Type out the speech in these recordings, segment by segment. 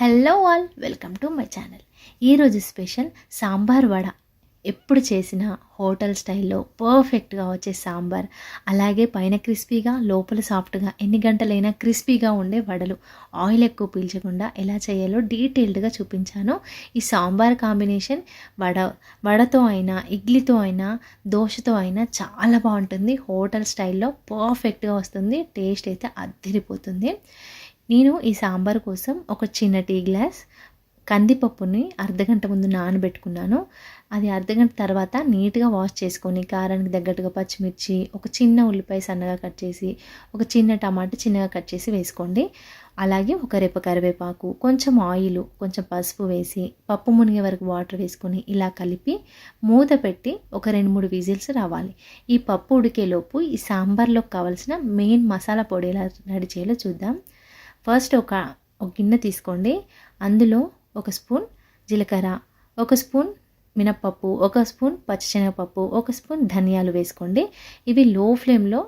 Hello all welcome to my channel. ఈరోజు special sambar vada. ఎప్పుడు చేసిన హోటల్ స్టైల్లో పర్ఫెక్ట్గా వచ్చే సాంబార్. అలాగే పైన క్రిస్పీగా లోపల సాఫ్ట్గా ఎన్ని గంటలైనా క్రిస్పీగా ఉండే వడలు. ఆయిల్ ఎక్కువ పీల్చకుండా ఎలా చేయాలో డీటెయిల్డ్గా చూపించాను. ఈ సాంబార్ కాంబినేషన్ వడ వడతో అయినా ఇడ్లీతో అయినా దోశతో అయినా చాలా బాగుంటుంది. హోటల్ స్టైల్లో పర్ఫెక్ట్గా వస్తుంది. టేస్ట్ అయితే అద్దరిపోతుంది నేను ఈ సాంబార్ కోసం ఒక చిన్న టీ గ్లాస్ కందిపప్పుని అర్ధగంట ముందు నానబెట్టుకున్నాను. అది అర్ధగంట తర్వాత నీట్గా వాష్ చేసుకొని కారానికి తగ్గట్టుగా పచ్చిమిర్చి ఒక చిన్న ఉల్లిపాయ సన్నగా కట్ చేసి ఒక చిన్న టమాటా చిన్నగా కట్ చేసి వేసుకోండి. అలాగే ఒక రెప్ప కరివేపాకు కొంచెం ఆయిల్ కొంచెం పసుపు వేసి పప్పు మునిగే వరకు వాటర్ వేసుకొని ఇలా కలిపి మూత పెట్టి ఒక రెండు మూడు విజిల్స్ రావాలి. ఈ పప్పు ఉడికేలోపు ఈ సాంబార్లోకి కావాల్సిన మెయిన్ మసాలా పొడి ఎలా రెడీ చేయాలో చూద్దాం. ఫస్ట్ ఒక ఒక గిన్నె తీసుకోండి. అందులో ఒక స్పూన్ జీలకర్ర ఒక స్పూన్ మినప్పప్పు ఒక స్పూన్ పచ్చిశనగపప్పు ఒక స్పూన్ ధనియాలు వేసుకోండి. ఇవి లో ఫ్లేమ్లో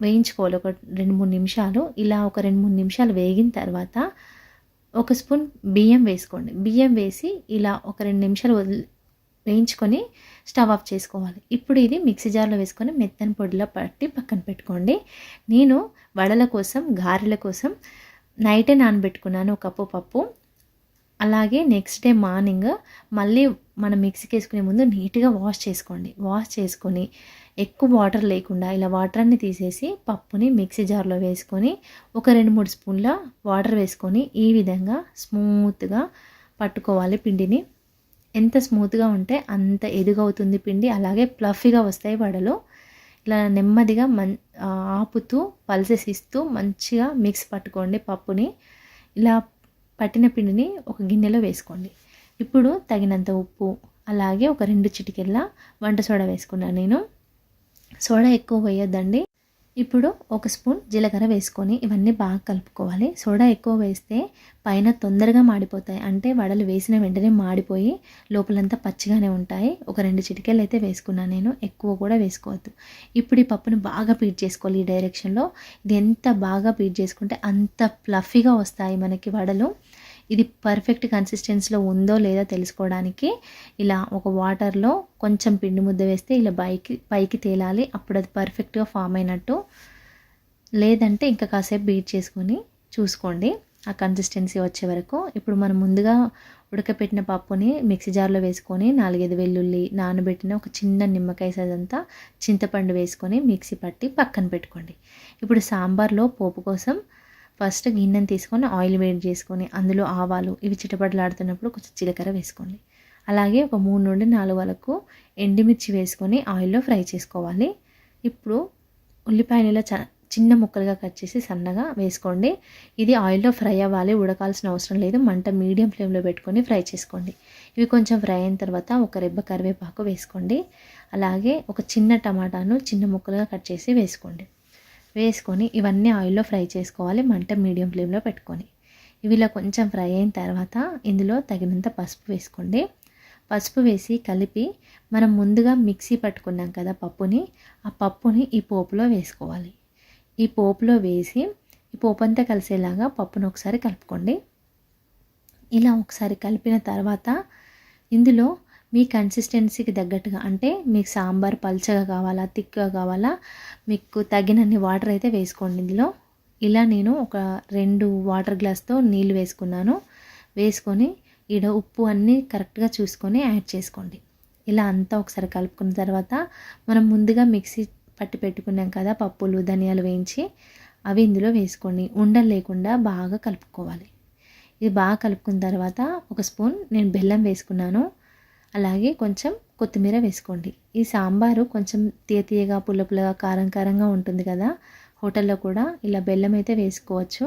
వేయించుకోవాలి. ఒక రెండు మూడు నిమిషాలు. ఇలా ఒక రెండు మూడు నిమిషాలు వేగిన తర్వాత ఒక స్పూన్ బియ్యం వేసుకోండి. బియ్యం వేసి ఇలా ఒక రెండు నిమిషాలు వదిలి వేయించుకొని స్టవ్ ఆఫ్ చేసుకోవాలి. ఇప్పుడు ఇది మిక్సీ జార్లో వేసుకొని మెత్తని పొడిలో పట్టి పక్కన పెట్టుకోండి. నేను వడల కోసం గారెల కోసం నైటే నానబెట్టుకున్నాను ఒక కప్పు పప్పు. అలాగే నెక్స్ట్ డే మార్నింగ్ మళ్ళీ మనం మిక్సీకి వేసుకునే ముందు నీట్గా వాష్ చేసుకోండి. వాష్ చేసుకొని ఎక్కువ వాటర్ లేకుండా ఇలా వాటర్ అన్ని తీసేసి పప్పుని మిక్సీ జార్లో వేసుకొని ఒక రెండు మూడు స్పూన్ల వాటర్ వేసుకొని ఈ విధంగా స్మూత్గా పట్టుకోవాలి పిండిని. ఎంత స్మూత్గా ఉంటే అంత ఎదుగవుతుంది పిండి. అలాగే ప్లఫీగా వస్తాయి వడలు. ఇలా నెమ్మదిగా మన్ ఆపుతూ పల్సెస్ ఇస్తూ మంచిగా మిక్స్ పట్టుకోండి పప్పుని. ఇలా పట్టిన పిండిని ఒక గిన్నెలో వేసుకోండి. ఇప్పుడు తగినంత ఉప్పు అలాగే ఒక రెండు చిటికెళ్ళ వంట సోడా వేసుకున్నాను నేను. సోడా ఎక్కువ వేయొద్దండి. ఇప్పుడు ఒక స్పూన్ జీలకర్ర వేసుకొని ఇవన్నీ బాగా కలుపుకోవాలి. సోడా ఎక్కువ వేస్తే పైన తొందరగా మాడిపోతాయి. అంటే వడలు వేసిన వెంటనే మాడిపోయి లోపలంతా పచ్చిగానే ఉంటాయి. ఒక రెండు చిటికెళ్ళు అయితే వేసుకున్నాను నేను. ఎక్కువ కూడా వేసుకోవద్దు. ఇప్పుడు ఈ పప్పును బాగా పీట్ చేసుకోవాలి ఈ డైరెక్షన్లో ఇది ఎంత బాగా పీట్ చేసుకుంటే అంత ఫ్లఫీగా వస్తాయి మనకి వడలు. ఇది పర్ఫెక్ట్ కన్సిస్టెన్సీలో ఉందో లేదో తెలుసుకోవడానికి ఇలా ఒక వాటర్లో కొంచెం పిండి ముద్ద వేస్తే ఇలా పైకి పైకి తేలాలి. అప్పుడు అది పర్ఫెక్ట్గా ఫామ్ అయినట్టు. లేదంటే ఇంకా కాసేపు బీట్ చేసుకొని చూసుకోండి. ఆ కన్సిస్టెన్సీ వచ్చే వరకు. ఇప్పుడు మనం ముందుగా ఉడకపెట్టిన పప్పుని మిక్సీ జార్లో వేసుకొని నాలుగైదు వెల్లుల్లి నానబెట్టిన ఒక చిన్న నిమ్మకాయ సైజ్ అంతా చింతపండు వేసుకొని మిక్సీ పట్టి పక్కన పెట్టుకోండి. ఇప్పుడు సాంబార్లో పోపు కోసం ఫస్ట్ గిన్నెను తీసుకొని ఆయిల్ వేడి చేసుకొని అందులో ఆవాలు ఇవి చిటపటలాడుతున్నప్పుడు కొంచెం జీలకర్ర వేసుకోండి. అలాగే ఒక మూడు నుండి నాలుగు వరకు ఎండుమిర్చి వేసుకొని ఆయిల్లో ఫ్రై చేసుకోవాలి. ఇప్పుడు ఉల్లిపాయలు చ చిన్న ముక్కలుగా కట్ చేసి సన్నగా వేసుకోండి. ఇది ఆయిల్లో ఫ్రై అవ్వాలి ఉడకాల్సిన అవసరం లేదు. మంట మీడియం ఫ్లేమ్లో పెట్టుకొని ఫ్రై చేసుకోండి. ఇవి కొంచెం ఫ్రై అయిన తర్వాత ఒక రెబ్బ కరివేపాకు వేసుకోండి. అలాగే ఒక చిన్న టమాటాను చిన్న ముక్కలుగా కట్ చేసి వేసుకోండి. వేసుకొని ఇవన్నీ ఆయిల్లో ఫ్రై చేసుకోవాలి మంట మీడియం ఫ్లేమ్లో పెట్టుకొని. ఇవి ఇలా కొంచెం ఫ్రై అయిన తర్వాత ఇందులో తగినంత పసుపు వేసుకోండి. పసుపు వేసి కలిపి మనం ముందుగా మిక్సీ పట్టుకున్నాం కదా పప్పుని ఆ పప్పుని ఈ పోపులో వేసుకోవాలి. ఈ పోపులో వేసి ఈ పోపు అంతా కలిసేలాగా పప్పును ఒకసారి కలుపుకోండి. ఇలా ఒకసారి కలిపిన తర్వాత ఇందులో మీ కన్సిస్టెన్సీకి తగ్గట్టుగా అంటే మీకు సాంబార్ పల్చగా కావాలా థిక్గా కావాలా మీకు తగినన్ని వాటర్ అయితే వేసుకోండి ఇందులో. ఇలా నేను ఒక రెండు వాటర్ గ్లాస్తో నీళ్ళు వేసుకున్నాను. వేసుకొని ఈడ ఉప్పు అన్నీ కరెక్ట్గా చూసుకొని యాడ్ చేసుకోండి. ఇలా అంతా ఒకసారి కలుపుకున్న తర్వాత మనం ముందుగా మిక్సీ పట్టి పెట్టుకున్నాం కదా పప్పులు ధనియాలు వేయించి అవి ఇందులో వేసుకోండి. ఉండలు లేకుండా బాగా కలుపుకోవాలి. ఇది బాగా కలుపుకున్న తర్వాత ఒక స్పూన్ నేను బెల్లం వేసుకున్నాను. అలాగే కొంచెం కొత్తిమీర వేసుకోండి. ఈ సాంబారు కొంచెం తీయ తీయగా పుల్లపుల్లగా కారం కారంగా ఉంటుంది కదా హోటల్లో కూడా ఇలా బెల్లం అయితే వేసుకోవచ్చు.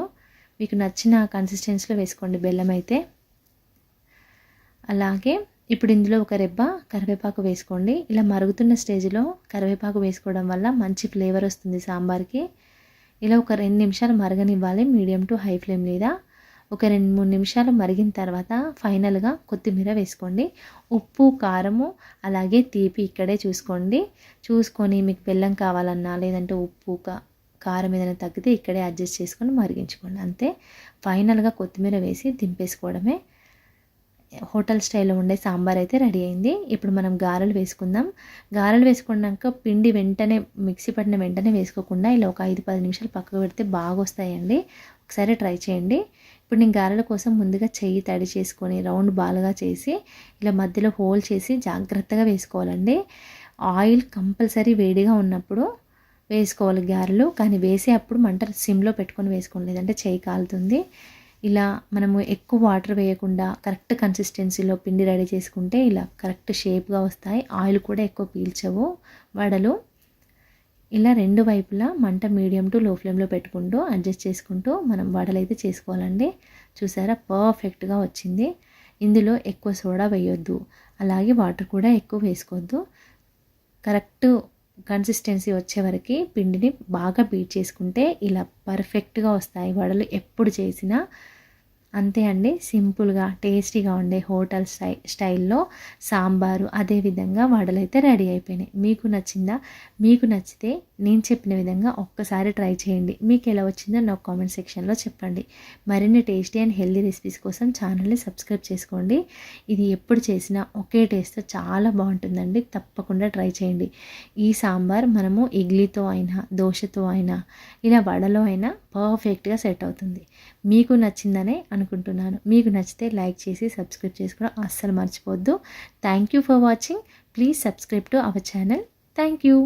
మీకు నచ్చిన కన్సిస్టెన్సీలో వేసుకోండి బెల్లం అయితే. అలాగే ఇప్పుడు ఇందులో ఒక రెబ్బ కరివేపాకు వేసుకోండి. ఇలా మరుగుతున్న స్టేజ్లో కరివేపాకు వేసుకోవడం వల్ల మంచి ఫ్లేవర్ వస్తుంది సాంబార్కి. ఇలా ఒక రెండు నిమిషాలు మరగనివ్వాలి మీడియం టు హై ఫ్లేమ్ మీద ఒక రెండు మూడు నిమిషాలు మరిగిన తర్వాత ఫైనల్గా కొత్తిమీర వేసుకోండి. ఉప్పు కారము అలాగే తీపి ఇక్కడే చూసుకోండి. చూసుకొని మీకు బెల్లం కావాలన్నా లేదంటే ఉప్పు కారం ఏదైనా తగ్గితే ఇక్కడే అడ్జస్ట్ చేసుకొని మరిగించుకోండి. అంతే. ఫైనల్గా కొత్తిమీర వేసి దింపేసుకోవడమే హోటల్ స్టైల్లో ఉండే సాంబార్ అయితే రెడీ అయింది. ఇప్పుడు మనం గారెలు వేసుకుందాం. గారెలు వేసుకున్నాక పిండి వెంటనే మిక్సీ పట్టిన వెంటనే వేసుకోకుండా ఇలా ఒక ఐదు పది నిమిషాలు పక్కకు పెడితే బాగా వస్తాయండి ఒకసారి ట్రై చేయండి. ఇప్పుడు నేను గారెల కోసం ముందుగా చెయ్యి తడి చేసుకొని రౌండ్ బాల్గా చేసి ఇలా మధ్యలో హోల్ చేసి జాగ్రత్తగా వేసుకోవాలండి. ఆయిల్ కంపల్సరీ వేడిగా ఉన్నప్పుడు వేసుకోవాలి గారెలు. కానీ వేసే అప్పుడు మంట సిమ్లో పెట్టుకొని వేసుకోండి. లేదంటే చేయి కాలుతుంది. ఇలా మనము ఎక్కువ వాటర్ వేయకుండా కరెక్ట్ కన్సిస్టెన్సీలో పిండి రెడీ చేసుకుంటే ఇలా కరెక్ట్ షేప్గా వస్తాయి. ఆయిల్ కూడా ఎక్కువ పీల్చవు. వడలు ఇలా రెండు వైపులా మంట మీడియం టు లో ఫ్లేమ్లో పెట్టుకుంటూ అడ్జస్ట్ చేసుకుంటూ మనం వడలు అయితే చేసుకోవాలండి. చూసారా? పర్ఫెక్ట్గా వచ్చింది. ఇందులో ఎక్కువ సోడా వేయొద్దు. అలాగే వాటర్ కూడా ఎక్కువ వేసుకోవద్దు. కరెక్ట్ కన్సిస్టెన్సీ వచ్చే వరకు పిండిని బాగా బీట్ చేసుకుంటే ఇలా పర్ఫెక్ట్గా వస్తాయి. వడలు ఎప్పుడు చేసినా అంతే అండి సింపుల్గా టేస్టీగా ఉండే హోటల్ స్టై స్టైల్లో సాంబారు అదేవిధంగా వడలైతే రెడీ అయిపోయినాయి. మీకు నచ్చిందా? మీకు నచ్చితే నేను చెప్పిన విధంగా ఒక్కసారి ట్రై చేయండి. మీకు ఎలా వచ్చిందో నాకు కామెంట్ సెక్షన్లో చెప్పండి. మరిన్ని టేస్టీ అండ్ హెల్దీ రెసిపీస్ కోసం ఛానల్ని సబ్స్క్రైబ్ చేసుకోండి. ఇది ఎప్పుడు చేసినా ఒకే టేస్ట్తో చాలా బాగుంటుందండి. తప్పకుండా ట్రై చేయండి. ఈ సాంబార్ మనము ఇడ్లీతో అయినా దోశతో అయినా ఇలా వడలో అయినా పర్ఫెక్ట్గా సెట్ అవుతుంది. మీకు నచ్చిందనే అనుకుంటున్నాను. మీకు నచ్చితే లైక్ చేసి సబ్స్క్రైబ్ చేసుకోవడం అస్సలు మర్చిపోవద్దు. Thank you for watching please subscribe to our channel thank you